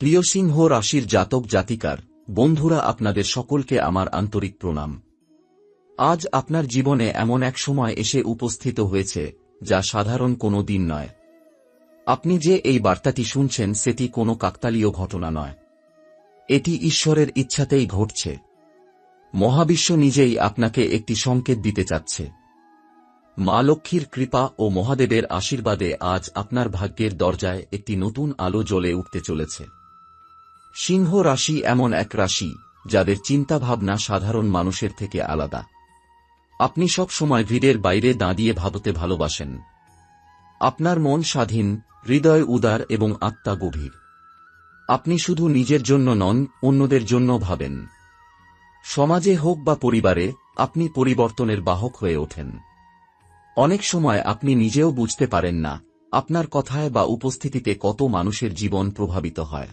প্রিয় সিংহ রাশির জাতক জাতিকার, বন্ধুরা আপনাদের সকলকে আমার আন্তরিক প্রণাম। আজ আপনার জীবনে এমন এক সময় এসে উপস্থিত হয়েছে, যা সাধারণ কোনো দিন নয়। আপনি যে এই বার্তাটি শুনছেন সেটি কোনো কাকতালীয় ঘটনা নয়। এটি ঈশ্বরের ইচ্ছাতেই ঘটছে। মহাবিশ্ব নিজেই আপনাকে একটি সংকেত দিতে চাচ্ছে। মা লক্ষ্মীর কৃপা ও মহাদেবের আশীর্বাদে আজ আপনার ভাগ্যের দরজায় একটি নতুন আলো জ্বলে উঠতে চলেছে। সিংহ রাশি এমন এক রাশি, যাদের চিন্তাভাবনা সাধারণ মানুষের থেকে আলাদা। আপনি সব সময় ভিড়ের বাইরে দাঁড়িয়ে ভাবতে ভালোবাসেন। আপনার মন স্বাধীন, হৃদয় উদার এবং আত্মা গভীর। আপনি শুধু নিজের জন্য নন, অন্যদের জন্য ভাবেন। সমাজে হোক বা পরিবারে, আপনি পরিবর্তনের বাহক হয়ে ওঠেন। অনেক সময় আপনি নিজেও বুঝতে পারেন না, আপনার কথায় বা উপস্থিতিতে কত মানুষের জীবন প্রভাবিত হয়।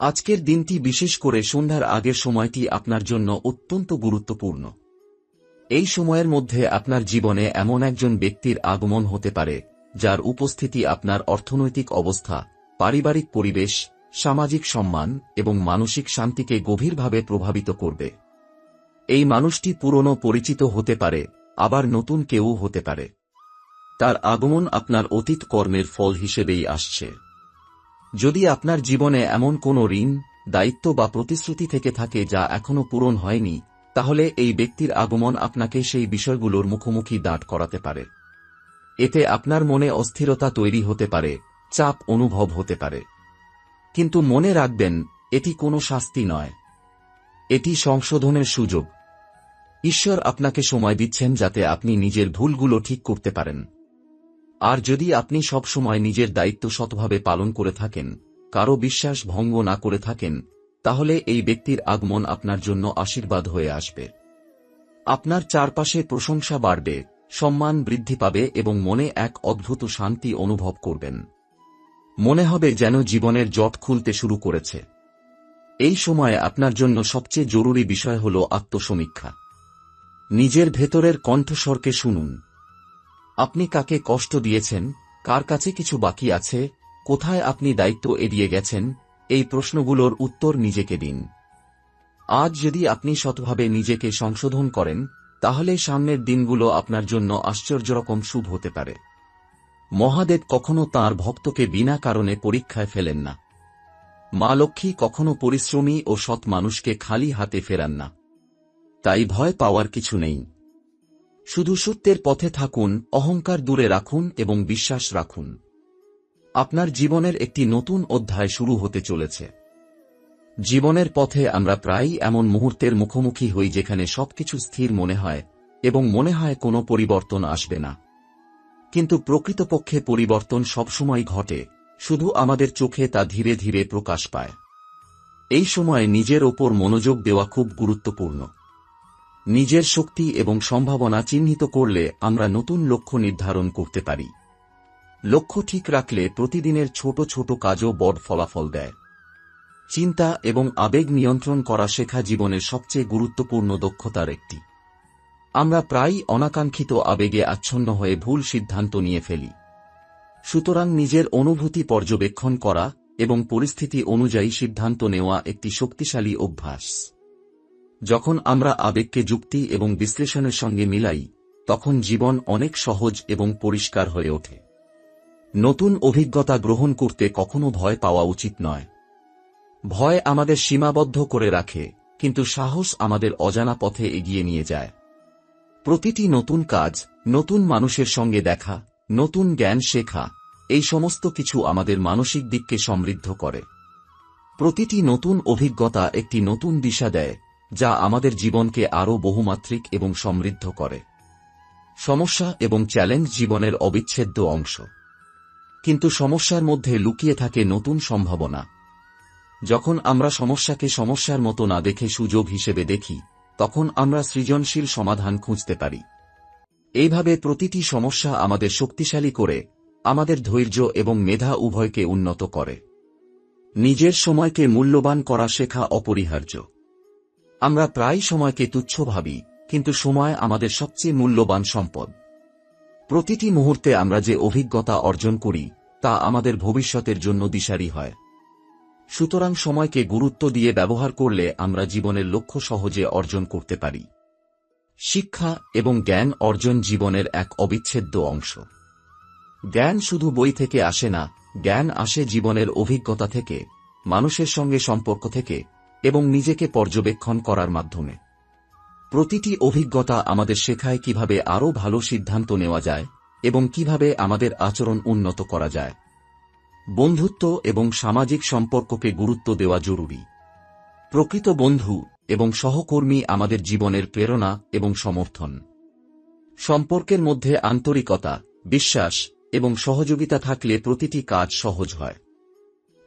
আজকের দিনটি বিশেষ করে সন্ধ্যার আগের সময়টি আপনার জন্য অত্যন্ত গুরুত্বপূর্ণ। এই সময়ের মধ্যে আপনার জীবনে এমন একজন ব্যক্তির আগমন হতে পারে, যার উপস্থিতি আপনার অর্থনৈতিক অবস্থা, পারিবারিক পরিবেশ, সামাজিক সম্মান এবং মানসিক শান্তিকে গভীরভাবে প্রভাবিত করবে। এই মানুষটি পুরনো পরিচিত হতে পারে, আবার নতুন কেউ হতে পারে। তার আগমন আপনার অতীত কর্মের ফল হিসেবেই আসছে। যদি আপনার জীবনে এমন কোনো ঋণ, দায়িত্ব বা প্রতিশ্রুতি থেকে থাকে যা এখনও পূরণ হয়নি, তাহলে এই ব্যক্তির আগমন আপনাকে সেই বিষয়গুলোর মুখোমুখি দাঁড় করাতে পারে। এতে আপনার মনে অস্থিরতা তৈরি হতে পারে, চাপ অনুভব হতে পারে। কিন্তু মনে রাখবেন, এটি কোনো শাস্তি নয়। এটি সংশোধনের সুযোগ। ঈশ্বর আপনাকে সময় দিচ্ছেন যাতে আপনি নিজের ভুলগুলো ঠিক করতে পারেন। আর যদি আপনি সব সময় নিজের দায়িত্ব শতভাবে পালন করে থাকেন, কারও বিশ্বাস ভঙ্গ না করে থাকেন, তাহলে এই ব্যক্তির আগমন আপনার জন্য আশীর্বাদ হয়ে আসবে। আপনার চারপাশে প্রশংসা বাড়বে, সম্মান বৃদ্ধি পাবে এবং মনে এক অদ্ভুত শান্তি অনুভব করবেন। মনে হবে যেন জীবনের জট খুলতে শুরু করেছে। এই সময়ে আপনার জন্য সবচেয়ে জরুরি বিষয় হল আত্মসমীক্ষা। নিজের ভেতরের কণ্ঠস্বরকে শুনুন। আপনি কাকে কষ্ট দিয়েছেন, কার কাছে কিছু বাকি আছে, কোথায় আপনি দায়িত্ব এড়িয়ে গেছেন, এই প্রশ্নগুলোর উত্তর নিজেকে দিন। আজ যদি আপনি শতভাবে নিজেকে সংশোধন করেন, তাহলে সামনের দিনগুলো আপনার জন্য আশ্চর্যরকম শুভ হতে পারে। মহাদেব কখনো তার ভক্তকে বিনা কারণে পরীক্ষায় ফেলেন না। মা লক্ষ্মী কখনো পরিশ্রমী ও সৎ মানুষকে খালি হাতে ফেরান না। তাই ভয় পাওয়ার কিছু নেই। শুধু সত্যের পথে থাকুন, অহংকার দূরে রাখুন এবং বিশ্বাস রাখুন। আপনার জীবনের একটি নতুন অধ্যায় শুরু হতে চলেছে। জীবনের পথে আমরা প্রায়ই এমন মুহূর্তের মুখোমুখি হই যেখানে সবকিছু স্থির মনে হয় এবং মনে হয় কোনো পরিবর্তন আসবে না। কিন্তু প্রকৃতপক্ষে পরিবর্তন সবসময় ঘটে, শুধু আমাদের চোখে তা ধীরে ধীরে প্রকাশ পায়। এই সময় নিজের ওপর মনোযোগ দেওয়া খুব গুরুত্বপূর্ণ। নিজের শক্তি এবং সম্ভাবনা চিহ্নিত করলে আমরা নতুন লক্ষ্য নির্ধারণ করতে পারি। লক্ষ্য ঠিক রাখলে প্রতিদিনের ছোট ছোট কাজও বড় ফলাফল দেয়। চিন্তা এবং আবেগ নিয়ন্ত্রণ করা শেখা জীবনের সবচেয়ে গুরুত্বপূর্ণ দক্ষতার একটি। আমরা প্রায়ই অনাকাঙ্ক্ষিত আবেগে আচ্ছন্ন হয়ে ভুল সিদ্ধান্ত নিয়ে ফেলি। সুতরাং নিজের অনুভূতি পর্যবেক্ষণ করা এবং পরিস্থিতি অনুযায়ী সিদ্ধান্ত নেওয়া একটি শক্তিশালী অভ্যাস। যখন আমরা আবেগকে যুক্তি এবং বিশ্লেষণের সঙ্গে মিলাই, তখন জীবন অনেক সহজ এবং পরিষ্কার হয়ে ওঠে। নতুন অভিজ্ঞতা গ্রহণ করতে কখনো ভয় পাওয়া উচিত নয়। ভয় আমাদের সীমাবদ্ধ করে রাখে, কিন্তু সাহস আমাদের অজানা পথে এগিয়ে নিয়ে যায়। প্রতিটি নতুন কাজ, নতুন মানুষের সঙ্গে দেখা, নতুন জ্ঞান শেখা, এই সমস্ত কিছু আমাদের মানসিক দিককে সমৃদ্ধ করে। প্রতিটি নতুন অভিজ্ঞতা একটি নতুন দিশা দেয় যা আমাদের জীবনকে আরও বহুমাত্রিক এবং সমৃদ্ধ করে। সমস্যা এবং চ্যালেঞ্জ জীবনের অবিচ্ছেদ্য অংশ। কিন্তু সমস্যার মধ্যে লুকিয়ে থাকে নতুন সম্ভাবনা। যখন আমরা সমস্যাকে সমস্যার মতো না দেখে সুযোগ হিসেবে দেখি, তখন আমরা সৃজনশীল সমাধান খুঁজতে পারি। এইভাবে প্রতিটি সমস্যা আমাদের শক্তিশালী করে, আমাদের ধৈর্য এবং মেধা উভয়কে উন্নত করে। নিজের সময়কে মূল্যবান করা শেখা অপরিহার্য। আমরা প্রায় সময়কে তুচ্ছ ভাবি, কিন্তু সময় আমাদের সবচেয়ে মূল্যবান সম্পদ। প্রতিটি মুহূর্তে আমরা যে অভিজ্ঞতা অর্জন করি, তা আমাদের ভবিষ্যতের জন্য দিশারি হয়। সুতরাং সময়কে গুরুত্ব দিয়ে ব্যবহার করলে আমরা জীবনের লক্ষ্য সহজে অর্জন করতে পারি। শিক্ষা এবং জ্ঞান অর্জন জীবনের এক অবিচ্ছেদ্য অংশ। জ্ঞান শুধু বই থেকে আসে না, জ্ঞান আসে জীবনের অভিজ্ঞতা থেকে, মানুষের সঙ্গে সম্পর্ক থেকে এবং নিজেকে পর্যবেক্ষণ করার মাধ্যমে। প্রতিটি অভিজ্ঞতা আমাদের শেখায় কীভাবে আরও ভালো সিদ্ধান্ত নেওয়া যায় এবং কীভাবে আমাদের আচরণ উন্নত করা যায়। বন্ধুত্ব এবং সামাজিক সম্পর্ককে গুরুত্ব দেওয়া জরুরি। প্রকৃত বন্ধু এবং সহকর্মী আমাদের জীবনের প্রেরণা এবং সমর্থন। সম্পর্কের মধ্যে আন্তরিকতা, বিশ্বাস এবং সহযোগিতা থাকলে প্রতিটি কাজ সহজ হয়।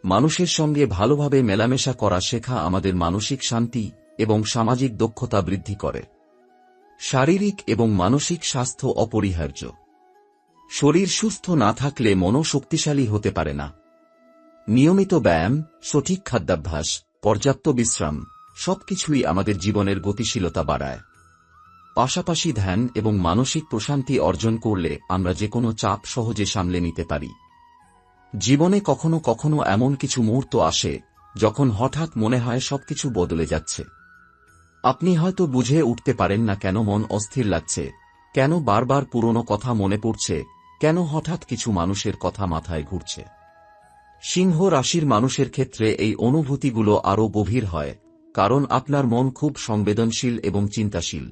মানুষের সঙ্গে ভালোভাবে মেলামেশা করা শেখা আমাদের মানসিক শান্তি এবং সামাজিক দক্ষতা বৃদ্ধি করে। শারীরিক এবং মানসিক স্বাস্থ্য অপরিহার্য। শরীর সুস্থ না থাকলে মনও শক্তিশালী হতে পারে না। নিয়মিত ব্যায়াম, সঠিক খাদ্যাভ্যাস, পর্যাপ্ত বিশ্রাম, সবকিছুই আমাদের জীবনের গতিশীলতা বাড়ায়। পাশাপাশি ধ্যান এবং মানসিক প্রশান্তি অর্জন করলে আমরা যে কোনো চাপ সহজে সামলে নিতে পারি। জীবনে কখনো কখনো এমন কিছু মুহূর্ত আসে, যখন হঠাৎ মনে হয় সবকিছু বদলে যাচ্ছে। আপনি হয়তো বুঝে উঠতে পারেন না কেন মন অস্থির লাগছে, কেন বারবার পুরনো কথা মনে পড়ছে, কেন হঠাৎ কিছু মানুষের কথা মাথায় ঘুরছে। সিংহ রাশির মানুষের ক্ষেত্রে এই অনুভূতিগুলো আরও গভীর হয়, কারণ আপনার মন খুব সংবেদনশীল এবং চিন্তাশীল।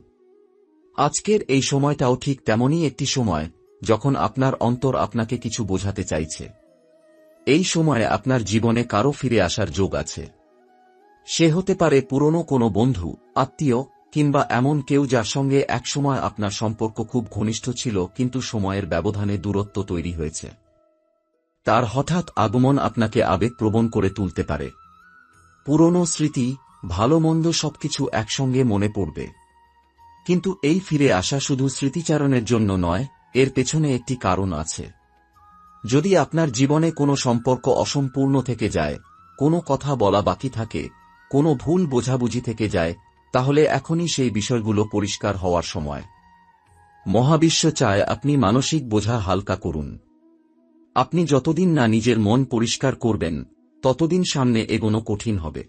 আজকের এই সময়টাও ঠিক তেমনই একটি সময়, যখন আপনার অন্তর আপনাকে কিছু বোঝাতে চাইছে। এই সময়ে আপনার জীবনে কারও ফিরে আসার যোগ আছে। সে হতে পারে পুরনো কোনো বন্ধু, আত্মীয়, কিংবা এমন কেউ যার সঙ্গে একসময় আপনার সম্পর্ক খুব ঘনিষ্ঠ ছিল, কিন্তু সময়ের ব্যবধানে দূরত্ব তৈরি হয়েছে। তার হঠাৎ আগমন আপনাকে আবেগপ্রবণ করে তুলতে পারে। পুরনো স্মৃতি, ভালো মন্দ সবকিছু একসঙ্গে মনে পড়বে। কিন্তু এই ফিরে আসা শুধু স্মৃতিচারণের জন্য নয়, এর পেছনে একটি কারণ আছে। যদি আপনার জীবনে কোনো সম্পর্ক অসম্পূর্ণ থেকে যায়, কোনো কথা বলা বাকি থাকে, কোনো ভুল বোঝাবুঝি থেকে যায়, তাহলে এখনই সেই বিষয়গুলো পরিষ্কার হওয়ার সময়। মহাবিশ্ব চায় আপনি মানসিক বোঝা হালকা করুন। আপনি যতদিন না নিজের মন পরিষ্কার করবেন, ততদিন সামনে এগোনো কঠিন হবে।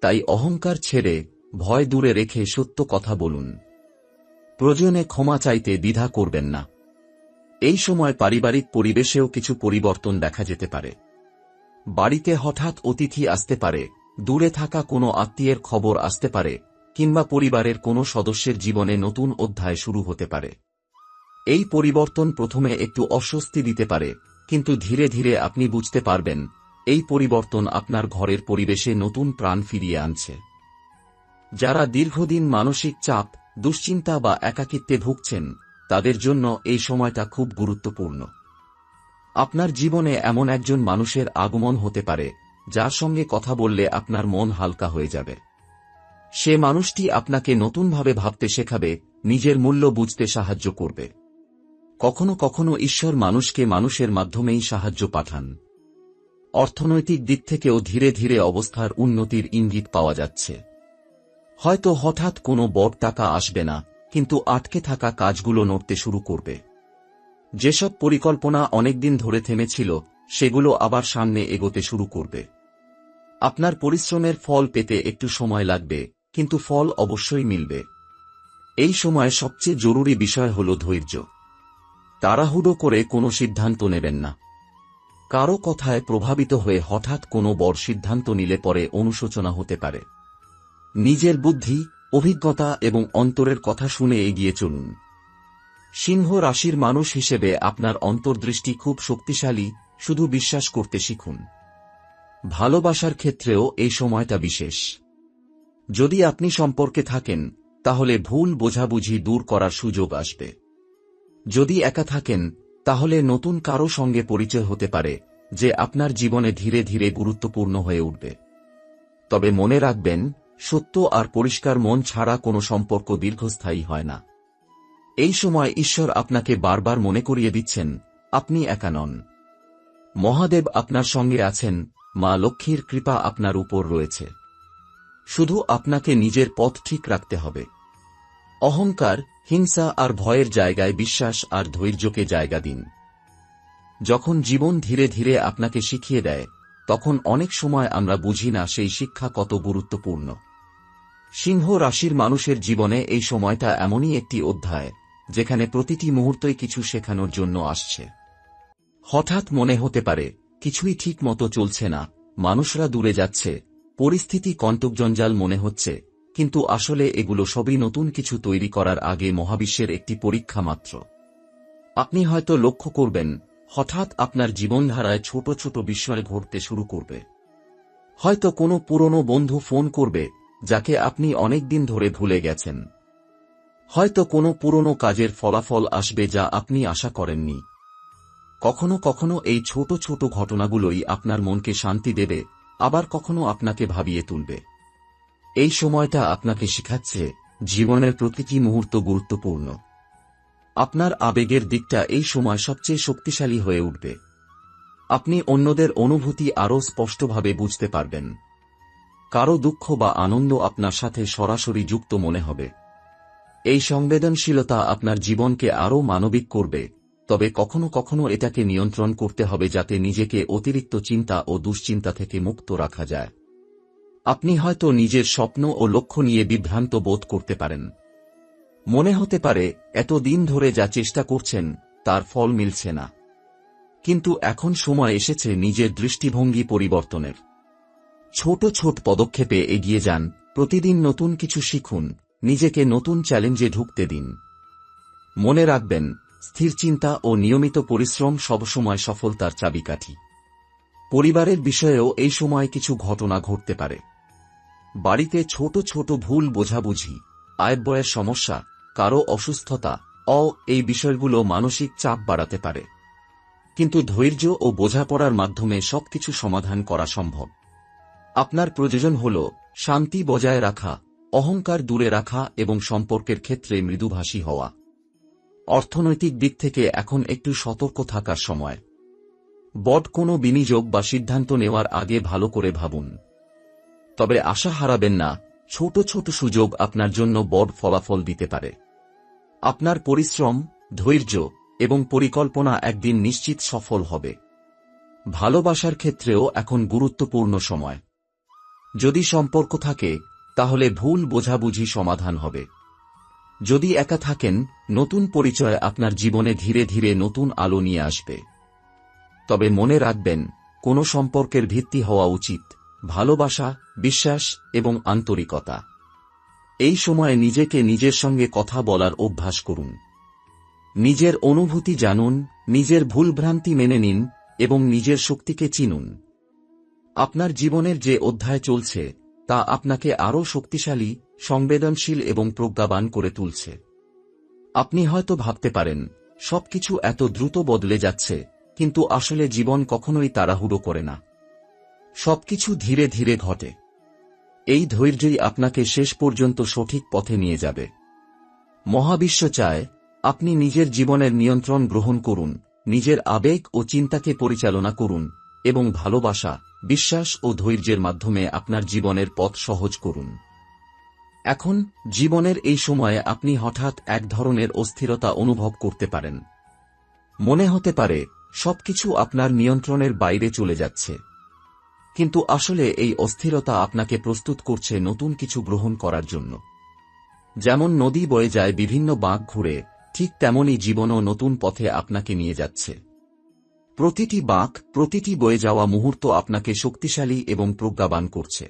তাই অহংকার ছেড়ে, ভয় দূরে রেখে সত্য কথা বলুন। প্রয়োজনে ক্ষমা চাইতে দ্বিধা করবেন না। এই সময় পারিবারিক পরিবেশেও কিছু পরিবর্তন দেখা যেতে পারে। বাড়িতে হঠাৎ অতিথি আসতে পারে, দূরে থাকা কোনো আত্মীয়ের খবর আসতে পারে, কিংবা পরিবারের কোনো সদস্যের জীবনে নতুন অধ্যায় শুরু হতে পারে। এই পরিবর্তন প্রথমে একটু অস্বস্তি দিতে পারে, কিন্তু ধীরে ধীরে আপনি বুঝতে পারবেন, এই পরিবর্তন আপনার ঘরের পরিবেশে নতুন প্রাণ ফিরিয়ে আনছে। যারা দীর্ঘদিন মানসিক চাপ, দুশ্চিন্তা বা একাকিত্বে ভুগছেন তাদের জন্য এই সময়টা খুব গুরুত্বপূর্ণ। আপনার জীবনে এমন একজন মানুষের আগমন হতে পারে, যার সঙ্গে কথা বললে আপনার মন হালকা হয়ে যাবে। সে মানুষটি আপনাকে নতুনভাবে ভাবতে শেখাবে, নিজের মূল্য বুঝতে সাহায্য করবে। কখনো কখনো ঈশ্বর মানুষকে মানুষের মাধ্যমেই সাহায্য পাঠান। অর্থনৈতিক দিক থেকেও ধীরে ধীরে অবস্থার উন্নতির ইঙ্গিত পাওয়া যাচ্ছে। হয়তো হঠাৎ কোনো বড় টাকা আসবে না কিন্তু আটকে থাকা কাজগুলো নড়তে শুরু করবে। যেসব পরিকল্পনা অনেকদিন ধরে থেমেছিল, সেগুলো আবার সামনে এগোতে শুরু করবে। আপনার পরিশ্রমের ফল পেতে একটু সময় লাগবে, কিন্তু ফল অবশ্যই মিলবে। এই সময় সবচেয়ে জরুরি বিষয় হল ধৈর্য। তাড়াহুড়ো করে কোনো সিদ্ধান্ত নেবেন না। কারও কথায় প্রভাবিত হয়ে হঠাৎ কোনো বড় সিদ্ধান্ত নিলে পরে অনুশোচনা হতে পারে। নিজের বুদ্ধি অভিজ্ঞতা এবং অন্তরের কথা শুনে এগিয়ে চলুন। সিংহ রাশির মানুষ হিসেবে আপনার অন্তর্দৃষ্টি খুব শক্তিশালী, শুধু বিশ্বাস করতে শিখুন। ভালোবাসার ক্ষেত্রেও এই সময়টা বিশেষ। যদি আপনি সম্পর্কে থাকেন, তাহলে ভুল বোঝাবুঝি দূর করার সুযোগ আসবে। যদি একা থাকেন, তাহলে নতুন কারও সঙ্গে পরিচয় হতে পারে, যে আপনার জীবনে ধীরে ধীরে গুরুত্বপূর্ণ হয়ে উঠবে। তবে মনে রাখবেন সত্য আর পরিষ্কার মন ছাড়া কোনো সম্পর্ক দীর্ঘস্থায়ী হয় না। এই সময় ঈশ্বর আপনাকে বারবার মনে করিয়ে দিচ্ছেন, আপনি একা নন। মহাদেব আপনার সঙ্গে আছেন, মা লক্ষ্মীর কৃপা আপনার উপর রয়েছে। শুধু আপনাকে নিজের পথ ঠিক রাখতে হবে। অহংকার, হিংসা আর ভয়ের জায়গায় বিশ্বাস আর ধৈর্যকে জায়গা দিন। যখন জীবন ধীরে ধীরে আপনাকে শিখিয়ে দেয়, তখন অনেক সময় আমরা বুঝি না সেই শিক্ষা কত গুরুত্বপূর্ণ। সিংহ রাশির মানুষের জীবনে এই সময়টা এমনই একটি অধ্যায়, যেখানে প্রতিটি মুহূর্তই কিছু শেখানোর জন্য আসছে। হঠাৎ মনে হতে পারে, কিছুই ঠিক মতো চলছে না, মানুষরা দূরে যাচ্ছে, পরিস্থিতি কণ্টকজঞ্জাল মনে হচ্ছে, কিন্তু আসলে এগুলো সবই নতুন কিছু তৈরি করার আগে মহাবিশ্বের একটি পরীক্ষা মাত্র। আপনি হয়তো লক্ষ্য করবেন, হঠাৎ আপনার জীবনধারায় ছোট ছোট বিষয় ঘটতে শুরু করবে। হয়তো কোনো পুরনো বন্ধু ফোন করবে যাকে আপনি অনেকদিন ধরে ভুলে গেছেন। হয়তো কোনো পুরনো কাজের ফলাফল আসবে যা আপনি আশা করেননি। কখনো কখনো এই ছোট ছোট ঘটনাগুলোই আপনার মনকে শান্তি দেবে, আবার কখনো আপনাকে ভাবিয়ে তুলবে। এই সময়টা আপনাকে শেখাচ্ছে, জীবনের প্রতিটি মুহূর্ত গুরুত্বপূর্ণ। আপনার আবেগের দিকটা এই সময় সবচেয়ে শক্তিশালী হয়ে উঠবে। আপনি অন্যদের অনুভূতি আরও স্পষ্টভাবে বুঝতে পারবেন। কারও দুঃখ বা আনন্দ আপনার সাথে সরাসরি যুক্ত মনে হবে। এই সংবেদনশীলতা আপনার জীবনকে আরও মানবিক করবে, তবে কখনো কখনো এটাকে নিয়ন্ত্রণ করতে হবে যাতে নিজেকে অতিরিক্ত চিন্তা ও দুশ্চিন্তা থেকে মুক্ত রাখা যায়। আপনি হয়তো নিজের স্বপ্ন ও লক্ষ্য নিয়ে বিভ্রান্ত বোধ করতে পারেন। মনে হতে পারে এত দিন ধরে যা চেষ্টা করছেন, তার ফল মিলছে না। কিন্তু এখন সময় এসেছে নিজের দৃষ্টিভঙ্গি পরিবর্তনের। ছোট ছোট পদক্ষেপে এগিয়ে যান, প্রতিদিন নতুন কিছু শিখুন, নিজেকে নতুন চ্যালেঞ্জে ঢুকতে দিন। মনে রাখবেন, স্থির চিন্তা ও নিয়মিত পরিশ্রম সবসময় সফলতার চাবিকাঠি। পরিবারের বিষয়েও এই সময় কিছু ঘটনা ঘটতে পারে। বাড়িতে ছোট ছোট ভুল বোঝাবুঝি, আয়ব্যয়ের সমস্যা, কারও অসুস্থতা, অ, এই বিষয়গুলো মানসিক চাপ বাড়াতে পারে। কিন্তু ধৈর্য ও বোঝাপড়ার মাধ্যমে সবকিছু সমাধান করা সম্ভব। আপনার প্রয়োজন হল শান্তি বজায় রাখা, অহংকার দূরে রাখা এবং সম্পর্কের ক্ষেত্রে মৃদুভাষী হওয়া। অর্থনৈতিক দিক থেকে এখন একটু সতর্ক থাকার সময়। বট কোনো বিনিয়োগ বা সিদ্ধান্ত নেওয়ার আগে ভালো করে ভাবুন। তবে আশা হারাবেন না, ছোট ছোট সুযোগ আপনার জন্য বড় ফলাফল দিতে পারে। আপনার পরিশ্রম, ধৈর্য এবং পরিকল্পনা একদিন নিশ্চিত সফল হবে। ভালোবাসার ক্ষেত্রেও এখন গুরুত্বপূর্ণ সময়। যদি সম্পর্ক থাকে, তাহলে ভুল বোঝাবুঝি সমাধান হবে। যদি একা থাকেন, নতুন পরিচয় আপনার জীবনে ধীরে ধীরে নতুন আলো নিয়ে আসবে। তবে মনে রাখবেন, কোনো সম্পর্কের ভিত্তি হওয়া উচিত, ভালোবাসা, বিশ্বাস এবং আন্তরিকতা। এই সময়ে নিজেকে নিজের সঙ্গে কথা বলার অভ্যাস করুন। নিজের অনুভূতি জানুন, নিজের ভুলভ্রান্তি মেনে নিন এবং নিজের শক্তিকে চিনুন। আপনার জীবনের যে অধ্যায় চলছে, তা আপনাকে আরও শক্তিশালী, সংবেদনশীল এবং প্রজ্ঞাবান করে তুলছে। আপনি হয়তো ভাবতে পারেন, সবকিছু এত দ্রুত বদলে যাচ্ছে, কিন্তু আসলে জীবন কখনোই তাড়াহুড়ো করে না। সবকিছু ধীরে ধীরে ঘটে। এই ধৈর্যই আপনাকে শেষ পর্যন্ত সঠিক পথে নিয়ে যাবে। মহাবিশ্ব চায়, আপনি নিজের জীবনের নিয়ন্ত্রণ গ্রহণ করুন, নিজের আবেগ ও চিন্তাকে পরিচালনা করুন, এবং ভালোবাসা বিশ্বাস ও ধৈর্যের মাধ্যমে আপনার জীবনের পথ সহজ করুন। এখন, জীবনের এই সময়ে আপনি হঠাৎ এক ধরনের অস্থিরতা অনুভব করতে পারেন। মনে হতে পারে, সবকিছু আপনার নিয়ন্ত্রণের বাইরে চলে যাচ্ছে। কিন্তু আসলে এই অস্থিরতা আপনাকে প্রস্তুত করছে নতুন কিছু গ্রহণ করার জন্য। যেমন নদী বয়ে যায় বিভিন্ন বাঁক ঘুরে, ঠিক তেমনই জীবনও নতুন পথে আপনাকে নিয়ে যাচ্ছে। প্রতিটি বাঁক, প্রতিটি বয়ে যাওয়া মুহূর্ত আপনাকে শক্তিশালী এবং প্রজ্ঞাবান করছে।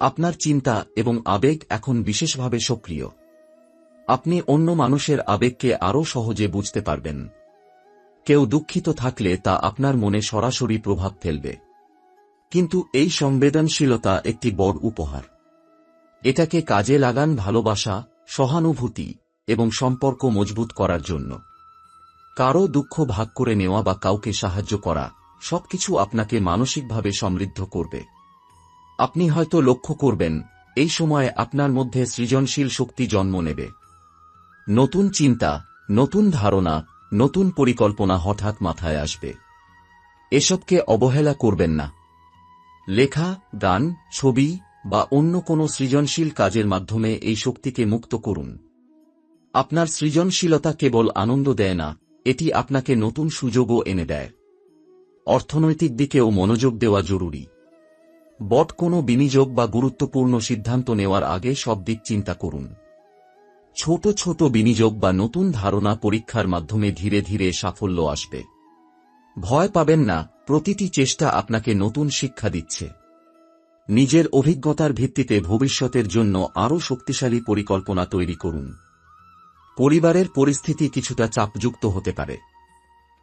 আপনার চিন্তা এবং আবেগ এখন বিশেষভাবে সক্রিয়। আপনি অন্য মানুষের আবেগকে আরও সহজে বুঝতে পারবেন। কেউ দুঃখিত থাকলে তা আপনার মনে সরাসরি প্রভাব ফেলবে। কিন্তু এই সংবেদনশীলতা একটি বড় উপহার। এটাকে কাজে লাগান ভালোবাসা, সহানুভূতি এবং সম্পর্ক মজবুত করার জন্য। কারও দুঃখ ভাগ করে নেওয়া বা কাউকে সাহায্য করা, সবকিছু আপনাকে মানসিকভাবে সমৃদ্ধ করবে। আপনি হয়তো লক্ষ্য করবেন, এই সময়ে আপনার মধ্যে সৃজনশীল শক্তি জন্ম নেবে। নতুন চিন্তা, নতুন ধারণা, নতুন পরিকল্পনা হঠাৎ মাথায় আসবে। এসবকে অবহেলা করবেন না। লেখা, গান, ছবি বা অন্য কোনো সৃজনশীল কাজের মাধ্যমে এই শক্তিকে মুক্ত করুন। আপনার সৃজনশীলতা কেবল আনন্দ দেয় না এটি আপনাকে নতুন সুযোগও এনে দেয়। অর্থনৈতিক দিকেও মনোযোগ দেওয়া জরুরি। বট কোনো বিনিয়োগ বা গুরুত্বপূর্ণ সিদ্ধান্ত নেওয়ার আগে সব দিক চিন্তা করুন। ছোট ছোট বিনিয়োগ বা নতুন ধারণা পরীক্ষার মাধ্যমে ধীরে ধীরে সাফল্য আসবে। ভয় পাবেন না, প্রতিটি চেষ্টা আপনাকে নতুন শিক্ষা দিচ্ছে। নিজের অভিজ্ঞতার ভিত্তিতে ভবিষ্যতের জন্য আরও শক্তিশালী পরিকল্পনা তৈরি করুন। পরিবারের পরিস্থিতি কিছুটা চাপযুক্ত হতে পারে।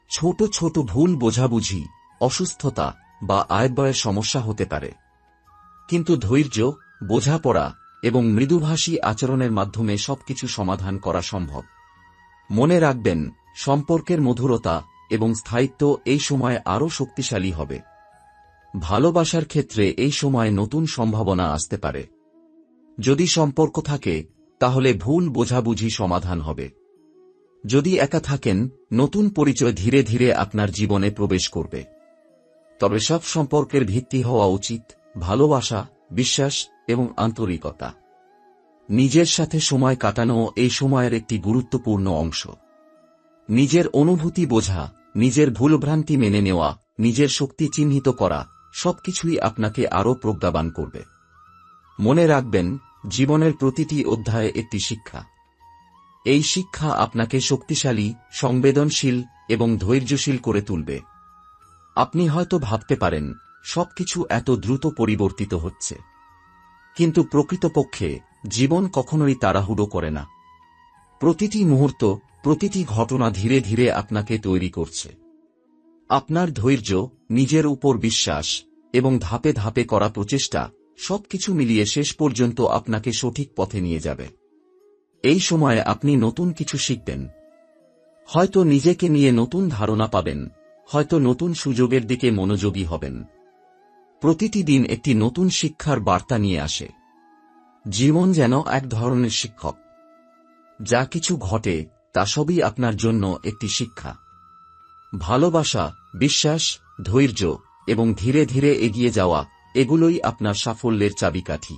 ছোট ছোট ভুল বোঝাবুঝি, অসুস্থতা বা আয়ব্যয়ের সমস্যা হতে পারে। কিন্তু ধৈর্য, বোঝাপড়া এবং মৃদুভাষী আচরণের মাধ্যমে সবকিছু সমাধান করা সম্ভব। মনে রাখবেন, সম্পর্কের মধুরতা এবং স্থায়িত্ব এই সময় আরও শক্তিশালী হবে। ভালোবাসার ক্ষেত্রে এই সময় নতুন সম্ভাবনা আসতে পারে। যদি সম্পর্ক থাকে তাহলে ভুল বোঝাবুঝি সমাধান হবে। যদি একা থাকেন, নতুন পরিচয় ধীরে ধীরে আপনার জীবনে প্রবেশ করবে। তবে সব সম্পর্কের ভিত্তি হওয়া উচিত ভালোবাসা, বিশ্বাস এবং আন্তরিকতা। নিজের সাথে সময় কাটানো এই সময়ের একটি গুরুত্বপূর্ণ অংশ। নিজের অনুভূতি বোঝা, নিজের ভুলভ্রান্তি মেনে নেওয়া, নিজের শক্তি চিহ্নিত করা সবকিছুই আপনাকে আরও প্রজ্ঞাবান করবে। মনে রাখবেন জীবনের প্রতিটি অধ্যায়ে একটি শিক্ষা। এই শিক্ষা আপনাকে শক্তিশালী, সংবেদনশীল এবং ধৈর্যশীল করে তুলবে। আপনি হয়তো ভাবতে পারেন, সবকিছু এত দ্রুত পরিবর্তিত হচ্ছে। কিন্তু প্রকৃতপক্ষে, জীবন কখনোই তাড়াহুড়ো করে না। প্রতিটি মুহূর্ত, প্রতিটি ঘটনা ধীরে ধীরে আপনাকে তৈরি করছে। আপনার ধৈর্য, নিজের উপর বিশ্বাস এবং ধাপে ধাপে করা প্রচেষ্টা সবকিছু মিলিয়ে শেষ পর্যন্ত আপনাকে সঠিক পথে নিয়ে যাবে। এই সময়ে আপনি নতুন কিছু শিখবেন। হয়তো নিজেকে নিয়ে নতুন ধারণা পাবেন, হয়তো নতুন সুযোগের দিকে মনোযোগী হবেন। প্রতিটি দিন একটি নতুন শিক্ষার বার্তা নিয়ে আসে। জীবন যেন এক ধরনের শিক্ষক। যা কিছু ঘটে, তা সবই আপনার জন্য একটি শিক্ষা। ভালোবাসা, বিশ্বাস, ধৈর্য এবং ধীরে ধীরে এগিয়ে যাওয়া এগুলোই আপনার সাফল্যের চাবিকাঠি।